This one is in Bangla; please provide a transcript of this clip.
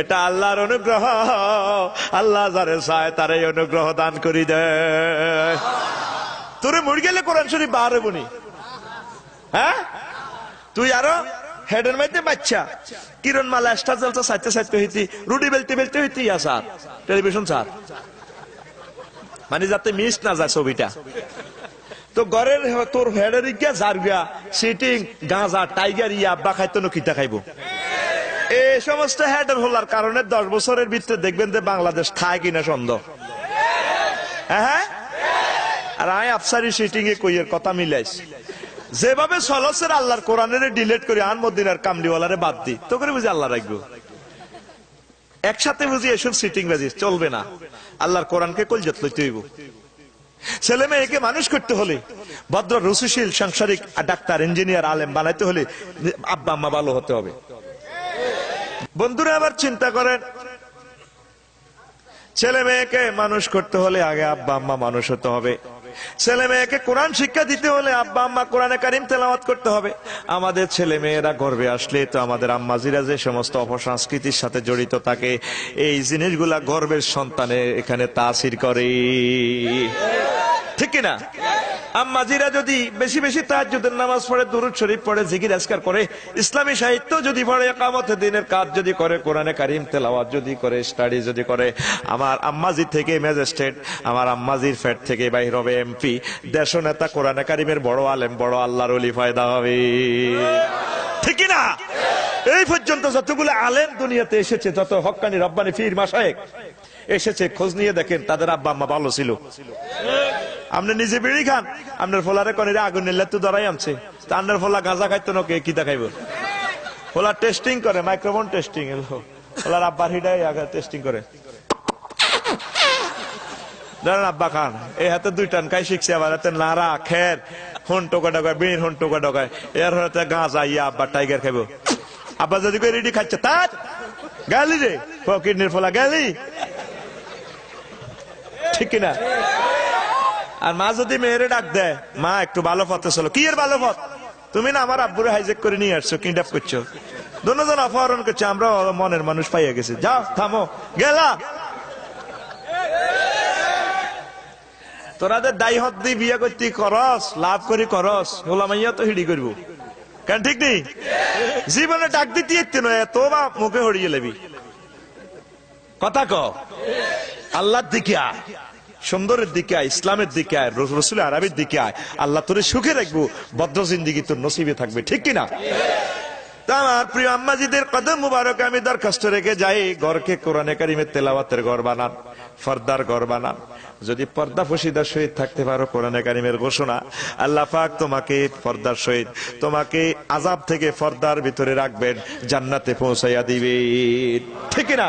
এটা আল্লাহর অনুগ্রহ। আল্লাহ যারে চায় তারে অনুগ্রহ দান করি দেয় তোরে মরে গেলে কোরআন শরীফ বার বনি হ্যাঁ? তুই আরও হেডের মধ্যে বাচ্চা। কিরণ মালা স্টার জলসা সাইতে সাইতে হইতি, রুটি বেলতে বেলতে হইতি, ইয়া স্যার। Television sir. মানে যাতে মিস না যায় ছবিটা। তো ঘরের তোর হেডের গিয়া যার গিয়া সিটিং, গাঁজা, টাইগার ইয়া আব্বা খাইতো কিতা খাইবো। এই সমস্ত হেডের হলার কারণে দশ বছরের ভিতরে দেখবেন যে বাংলাদেশ খায় কিনা সন্দেহ। হ্যাঁ আর আমি আফসারি সিটিং এ কইয়ের কথা মিলাইছি। যেভাবে সলসের আল্লাহর কোরআনের ডিলেট করে আন মদিনার কামলিওয়ালারে বাদ দি তো করে বুঝি আল্লাহ রাখব। একসাথে বুঝি এসব সিটিং বাজি, চলবে না। আল্লাহর কোরআনকে কলজাত লইতে হইব। ছেলে মেয়েকে মানুষ করতে হলে, ভদ্র রসুশীল সাংসারিক ডাক্তার ইঞ্জিনিয়ার আলেম বানাইতে হলে আব্বা, আম্মা ভালো হতে হবে। বন্ধুরা, আবার চিন্তা করেন। ছেলে মেয়েকে মানুষ করতে হলে আগে আব্বা আম্মা মানুষ হতে হবে। ছেলে মেয়েকে কোরআন শিক্ষা দিতে হলে আব্বা আম্মা কোরআনে কারিম তেলাওয়াত করতে হবে। আমাদের ছেলে মেয়েরা গর্বে আসলে তো আমাদের আম্মাজিরা যে সমস্ত অপসংস্কৃতির সাথে জড়িত থাকে, এই জিনিসগুলা গর্বের সন্তানে এখানে তাসির করে ঠিক কিনা? আম্মাজিরা যদি বেশি বেশি তাহাজ্জুদের নামাজ পড়ে, দুরুদ শরীফ পড়ে, জিকির আজকার করে, ইসলামী সাহিত্য যদি পড়ে একামতে দিনের কাজ যদি করে, কোরআনে কারিম তেলাওয়াত যদি করে, স্টাডি যদি করে, আমার আম্মাজি থেকে ম্যাজিস্ট্রেট, আমার আম্মাজির ফ্যাট থেকে বাহির হবে এমপি দেশ নেতা কোরআনে কারিমের বড় আলেম, বড় আল্লাহর অলি ফায়দা হবে। ঠিক না এই পর্যন্ত যতগুলো আলেম দুনিয়াতে এসেছে, যত হক্কানি রব্বানি ফির মাসায়েক এসেছে, খোঁজ নিয়ে দেখেন, তাদের আব্বা আম্মা ভালো ছিল। আপনি নিজে বিড়ি খান। আপনার ফোলারে কনে আগুন নিলে তো ধরাই আনছে তা আপনার ফোলা গাঁজা খাইতো নকে কি দেখাইব? ফোলা টেস্টিং করে মাইক্রোফোন টেস্টিং ফোলার আব্বার হিডাই টেস্টিং করে। জানেন আব্বা খান, এই হাতে দুই টান কাই শিখছে আবার হাতে নাড়া, খের, হন টোকা ডকায় বিড়ির হন টোকা ডকায় এর হাতে গাঁজা ইয়া আব্বা টাইগার খাইব। আব্বা যদি কই রেডি খাচ্ছে তার গালি রে। কিডনির ফোলা গালি। ঠিক কিনা? আর মা যদি মেয়েরে ডাক দেয়, মা একটু ভালো পথে চলো। কি এর ভালো পথ? তুমি না আমার আব্বুরে হাইজেক করে নিয়ে আসছো কিডন্যাপ করছ? দুজন অপহরণ করছে, আমরা মনের মানুষ পাইয়া গেছে। যাও, থামো। গেলা! তোরাদের দায়ী হত দিয়ে বিয়ে করতে করস, লাভ করি করস গোলামাইয়া তো হিড়ি করব। কেন, ঠিক নেই? জীবনে ডাক দিতে ইচ্ছে নয় এত বা মুখে হড়িয়ে লেবি। কথা ক আল্লাহর দিকে আয়। সুন্দরের দিকে আয়, ইসলামের দিকে আয়, রসুল আরবির দিকে আয়। আল্লাহ তোরে সুখে রাখব ভদ্র জিন্দিগি তোর নসিবে থাকবে, ঠিক কিনা? আমার প্রিয় আম্মাজিদের কদম মুবারক আমি দরখাস্ত রেখে যাই, ঘরকে কোরআনে কারিমের তেলাওয়াতের ঘর বানান, ফর্দার ঘর বানান। যদি পর্দা ফসিদার সহিত থাকতে পারো কোরআনে কারিমের ঘোষণা, আল্লাহ পাক তোমাকে পর্দার সহিত, তোমাকে আজাব থেকে ফর্দার ভিতরে রাখবেন, জান্নাতে পৌঁছাইয়া দিবে ঠিক না